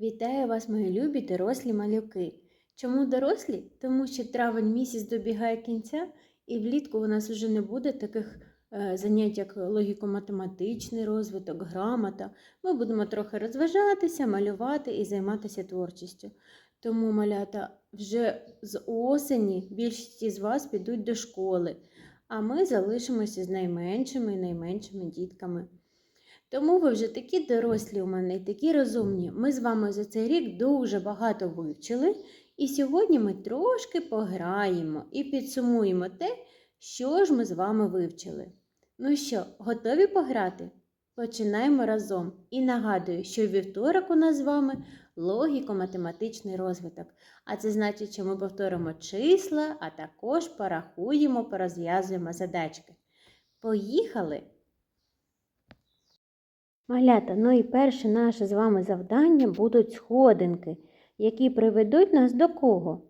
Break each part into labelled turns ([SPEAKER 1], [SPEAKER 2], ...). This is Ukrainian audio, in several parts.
[SPEAKER 1] Вітаю вас, мої любі дорослі малюки. Чому дорослі? Тому що травень місяць добігає кінця, і влітку у нас вже не буде таких е, занять, як логіко-математичний розвиток, грамота. Ми будемо трохи розважатися, малювати і займатися творчістю. Тому, малята, вже з осені більшість з вас підуть до школи, а ми залишимося з найменшими і найменшими дітками. Тому ви вже такі дорослі у мене і такі розумні. Ми з вами за цей рік дуже багато вивчили, і сьогодні ми трошки пограємо і підсумуємо те, що ж ми з вами вивчили. Ну що, готові пограти? Починаємо разом. І нагадую, що вівторок у нас з вами логіко-математичний розвиток. А це значить, що ми повторимо числа, а також порахуємо, порозв'язуємо задачки. Поїхали! Малята, ну і перше наше з вами завдання будуть сходинки, які приведуть нас до кого?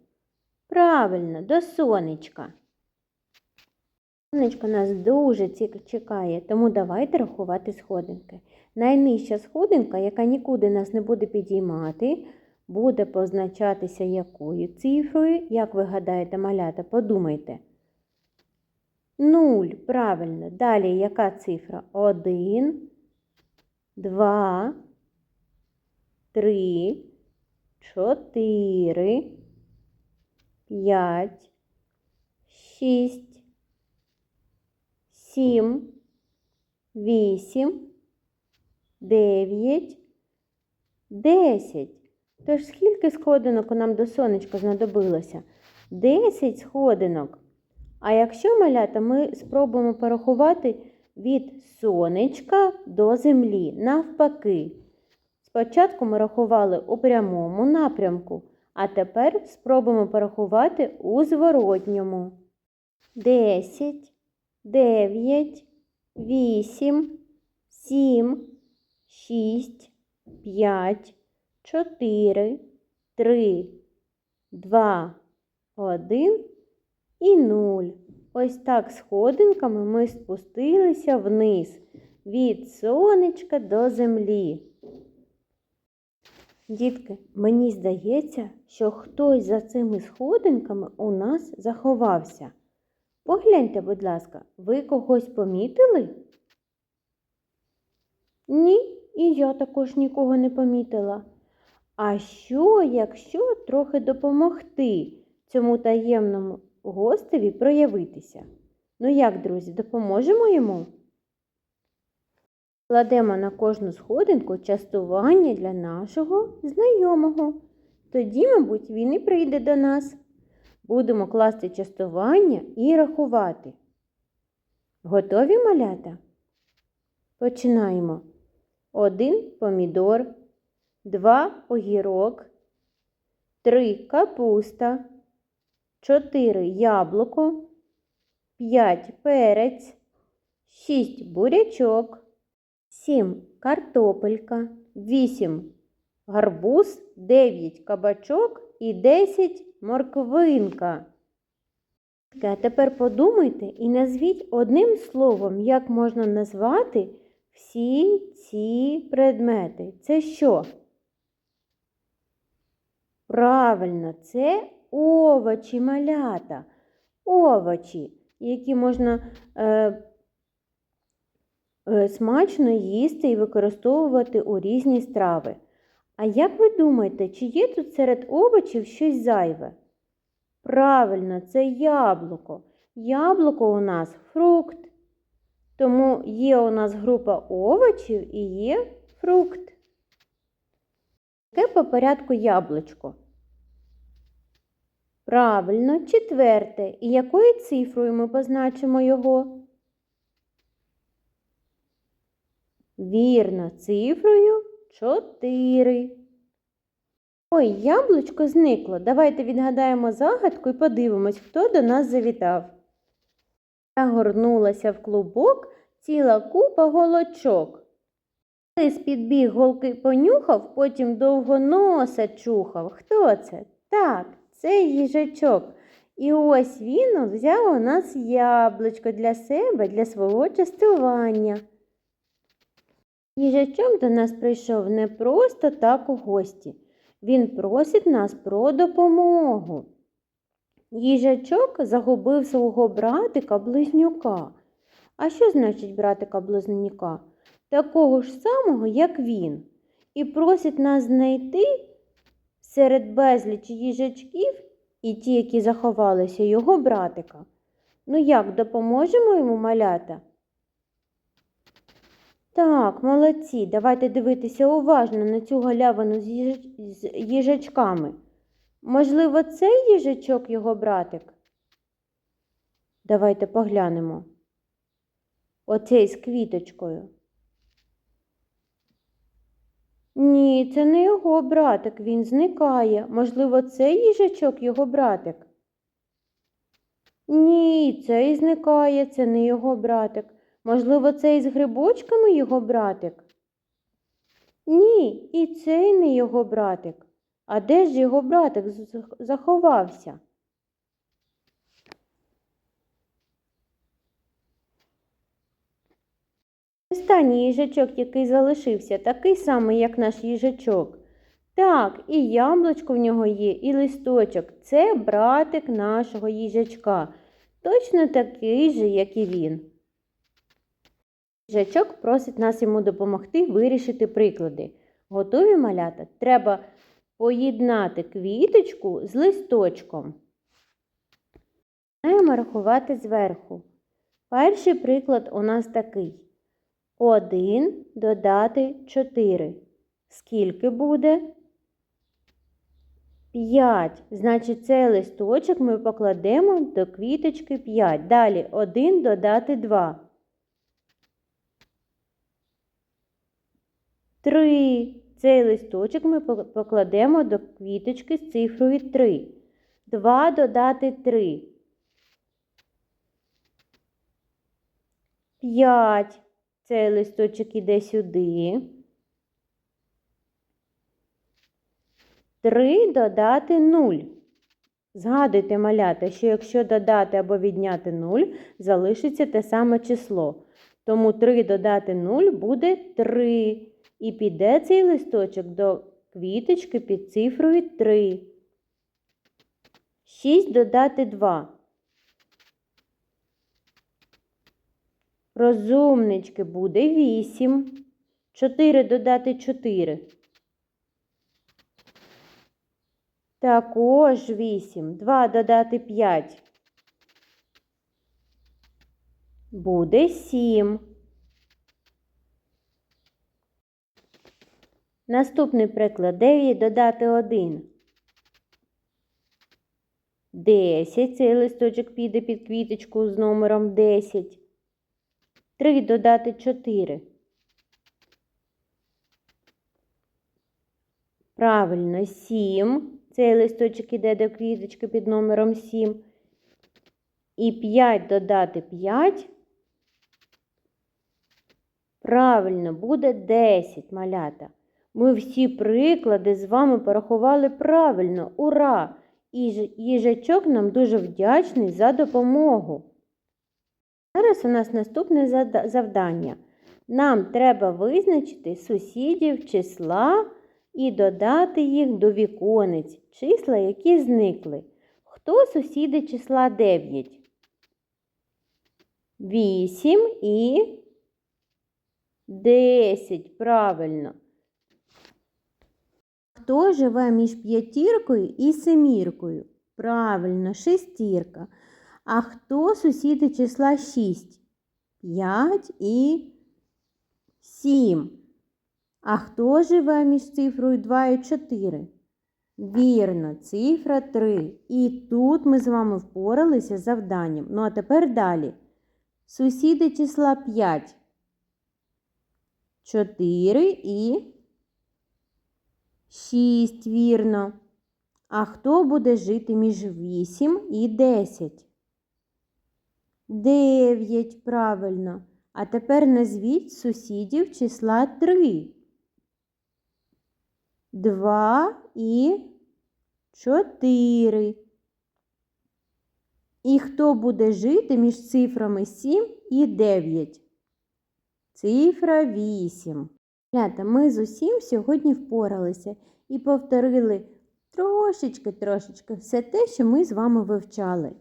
[SPEAKER 1] Правильно, до сонечка. Сонечко нас дуже чекає, тому давайте рахувати сходинки. Найнижча сходинка, яка нікуди нас не буде підіймати, буде позначатися якою цифрою, як ви гадаєте, малята, подумайте. Нуль, правильно. Далі яка цифра? Один два, три, чотири, п'ять, шість, сім, вісім, дев'ять, десять. Тож скільки сходинок нам до сонечка знадобилося? Десять сходинок. А якщо малята, ми спробуємо порахувати від сонечка до землі. Навпаки. Спочатку ми рахували у прямому напрямку, а тепер спробуємо порахувати у зворотньому. 10, 9, 8, 7, 6, 5, 4, 3, 2, 1 і 0. Ось так сходинками ми спустилися вниз від сонечка до землі. Дітки, мені здається, що хтось за цими сходинками у нас заховався. Погляньте, будь ласка, ви когось помітили? Ні, і я також нікого не помітила. А що, якщо трохи допомогти цьому таємному гостеві проявитися. Ну як, друзі, допоможемо йому? Кладемо на кожну сходинку частування для нашого знайомого. Тоді, мабуть, він і прийде до нас. Будемо класти частування і рахувати. Готові малята? Починаємо. Один помідор, два огірок, три капуста. 4 яблуко, 5 перець, 6 бурячок, 7 картопелька, 8 гарбуз, 9 кабачок і 10 морквинка. А тепер подумайте і назвіть одним словом, як можна назвати всі ці предмети. Це що? Правильно, це овочі малята, овочі, які можна е, е, смачно їсти і використовувати у різні страви. А як ви думаєте, чи є тут серед овочів щось зайве? Правильно, це яблуко. Яблуко у нас фрукт. Тому є у нас група овочів і є фрукт. Яке по порядку яблучко? Правильно, четверте. І якою цифрою ми позначимо його? Вірно, цифрою 4. Ой, яблучко зникло. Давайте відгадаємо загадку і подивимось, хто до нас завітав. Загорнулася в клубок ціла купа голочок. Лис підбіг голки понюхав, потім довго носа чухав. Хто це? Так, це їжачок. І ось він взяв у нас яблучко для себе, для свого частування. Їжачок до нас прийшов не просто так у гості. Він просить нас про допомогу. Їжачок загубив свого братика близнюка. А що значить братика близнюка? Такого ж самого, як він. І просить нас знайти серед безлічі їжачків і ті, які заховалися, його братика. Ну як, допоможемо йому малята? Так, молодці, давайте дивитися уважно на цю галявину з, їж... з їжачками. Можливо, цей їжачок його братик? Давайте поглянемо. Оцей з квіточкою. Ні, це не його братик, він зникає. Можливо, цей їжачок його братик. Ні, цей зникає, це не його братик. Можливо, цей з грибочками його братик? Ні, і цей не його братик. А де ж його братик заховався? Останній їжачок, який залишився, такий самий, як наш їжачок. Так, і яблучко в нього є, і листочок. Це братик нашого їжачка. Точно такий же, як і він. Їжачок просить нас йому допомогти вирішити приклади. Готові малята? Треба поєднати квіточку з листочком. Маємо рахувати зверху. Перший приклад у нас такий. 1 додати 4. Скільки буде? 5. Значить, цей листочок ми покладемо до квіточки 5. Далі 1 додати 2. 3. Цей листочок ми покладемо до квіточки з цифрою 3. 2 додати 3. 5. Цей листочок іде сюди. 3 додати 0. Згадуйте, малята, що якщо додати або відняти 0, залишиться те саме число. Тому 3 додати 0 буде 3. І піде цей листочок до квіточки під цифрою 3. 6 додати 2. Розумнички буде 8. 4 додати 4. Також 8. 2 додати 5. Буде 7. Наступний приклад 9 додати 1. 10. Цей листочок піде під квіточку з номером 10. 3 додати 4. Правильно, 7. Цей листочок іде до квіточки під номером 7. І 5 додати 5. Правильно, буде 10 малята. Ми всі приклади з вами порахували правильно. Ура! І їжачок нам дуже вдячний за допомогу. Зараз у нас наступне завдання. Нам треба визначити сусідів числа і додати їх до віконець, числа, які зникли. Хто сусіди числа 9? 8 і 10. Правильно. Хто живе між п'ятіркою і семіркою? Правильно, шестірка. А хто сусіди числа 6? 5 і 7. А хто живе між цифрою 2 і 4? Вірно, цифра 3. І тут ми з вами впоралися з завданням. Ну а тепер далі. Сусіди числа 5. 4 і 6, вірно. А хто буде жити між 8 і 10? 9, правильно. А тепер назвіть сусідів числа 3. 2 і 4. І хто буде жити між цифрами 7 і 9? Цифра 8. Лята, ми з усім сьогодні впоралися і повторили трошечки-трошечки все те, що ми з вами вивчали.